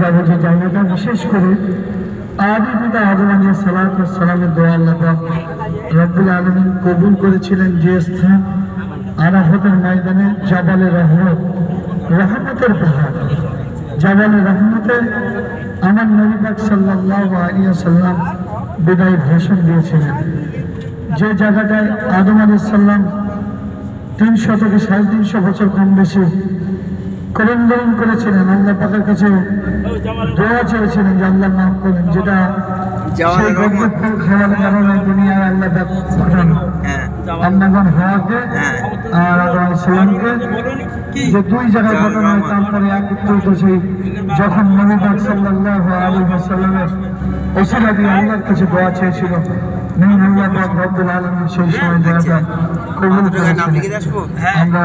যাব যে জায়গাটা, বিশেষ করে পিতা কবুল করেছিলেন যে স্থান আরাফতের ময়দানে জাবালে রহমত, রহমতের পাহাড়। জাবালে রহমতে আমার নবী পাক সাল্লাহ আলিয়া সাল্লাম বিদায় ভাষণ দিয়েছিলেন। যে জায়গাটায় আদম আলী সাল্লাম তিনশো থেকে সাড়ে তিনশো বছর কম বেশি করন্দরণ করেছিলেন আল্লাহ পাকের কাছে দোয়া চেয়েছিলেন যে আল্লাহ মাফ করেন যেটা সেই রহমত। গজব ফল খাওয়ার কারণে দুনিয়ায় আল্লাহ পাক পাঠান হ্যাঁ হ্যাঁ। আর আদম সালামকে যে দুই জায়গায় জওয়ানের ঘটনা হয় তারপরে একত্রিত সেই যখন নবী পাক সাল্লাল্লাহু আলাইহি ওয়াসাল্লামের ওসিলা দিয়ে আল্লাহর কাছে দোয়া চেয়েছিল সেই সময় দোয়াটা কবুল আমরা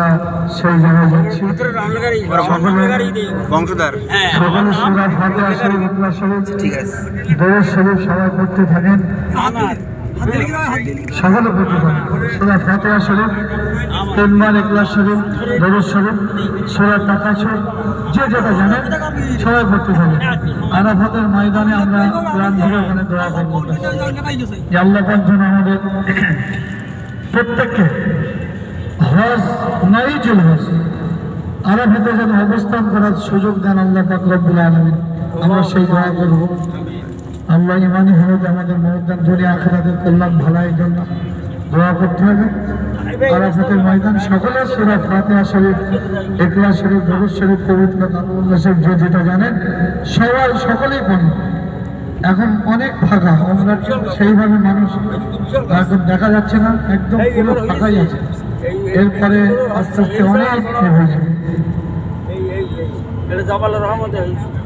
সেই জায়গায় যাচ্ছি। সকলে বংশধর সকলে সুরা ফাতিহা শরীফ ঠিক আছে দরুদ শরীফ সবাই করতে থাকেন। সকলে পড়তে থাকেন সুরা ফাতিহা শরীফ তিনবার ইখলাস শরীফ দরুদ শরীফ সুরা তাকাসুর যে যেটা জানেন সবাই পড়তে থাকেন আরাফাতের ময়দানে আমরা কোরআন ধরে ওখানে দোয়া করব আল্লাহ যেন আমাদের প্রত্যেককে হজ নাই চল হজ আরাফাতে যেন অবস্থান করার সুযোগ দেন আল্লাহ পাক রব্বুল আলমিন আমরা সেই দোয়া করব। আল্লাহ ইমানি যে আমাদের মহদান দুনিয়া আখেরাতের কল্যাণ ভালাই জন্য দোয়া করতে হবে আরাফাতের ময়দান সকলে সুরা ফাতিহা শরীফ একলা শরীফ ভগৎ শরীফ পবিত্র শরীফ যে যেটা জানেন সবাই সকলেই পড়ি এখন অনেক ফাঁকা আমরা সেইভাবে মানুষ এখন দেখা যাচ্ছে না একদম পুরো ফাঁকাই আছে এরপরে আস্তে আস্তে অনেক হয়ে যাবে এটা জাবাল রহমতে হয়েছে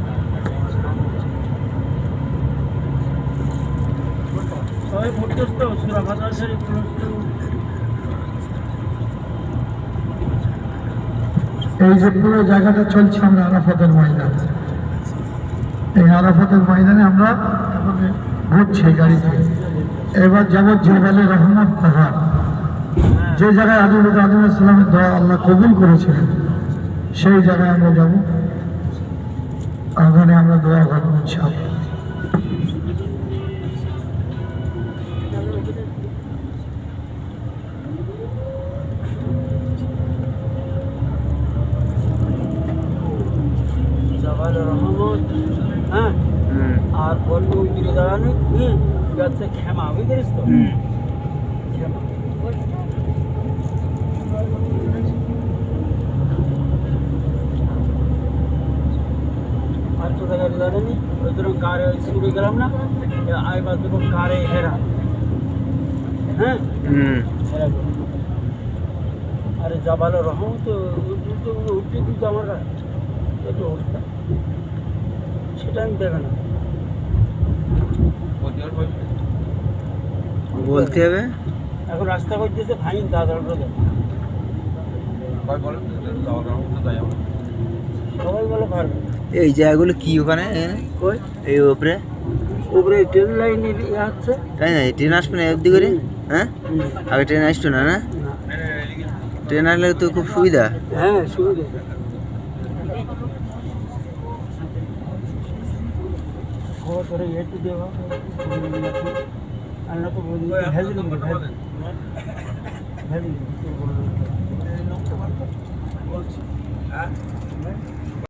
সবাই পড়তেছ তো সুরা শরীফ এই যে পুরো জায়গাটা চলছে আমরা আরাফাতের ময়দান। এই আরাফাতের ময়দানে আমরা এখন ঘুরছি গাড়িতে। এবার যাব জেবালে রহমান পাহাড়। যে জায়গায় আদিম আদিম ইসলামের দোয়া আল্লাহ কবুল করেছিলেন সেই জায়গায় আমরা যাব। ওখানে আমরা দোয়া করব ইনশাআল্লাহ। জাবাল রহমত হ্যাঁ আর ওই দিকে দাঁড়ানো হুম যাচ্ছে ক্ষমা বুঝতে পারিস তো ক্ষমা আর তো গাড়ি দাঁড়ানি ওই জন্য কারে শুরু গেলাম না এবার দেখো কারে হেরা হ্যাঁ হেরা আরে জাবাল রহম তো তো উঠতে দিত আমার একটু উঠতাম না। বলতে হবে? এখন রাস্তা করতেছে ফাইন দাদা সবাই বলে পারবে। এই জায়গাগুলো কি ওখানে? কই? এই ওপরে উপরে ট্রেন লাইন আছে। তাই না? ট্রেন আসবে না করে? হ্যাঁ? আগে ট্রেন আসতো না না? ট্রেন আসলে তো খুব সুবিধা। হ্যাঁ সুবিধা। খবর করে একটু দেওয়া আর না তো ভেজে নেবে ভেজে ভেজে নেবে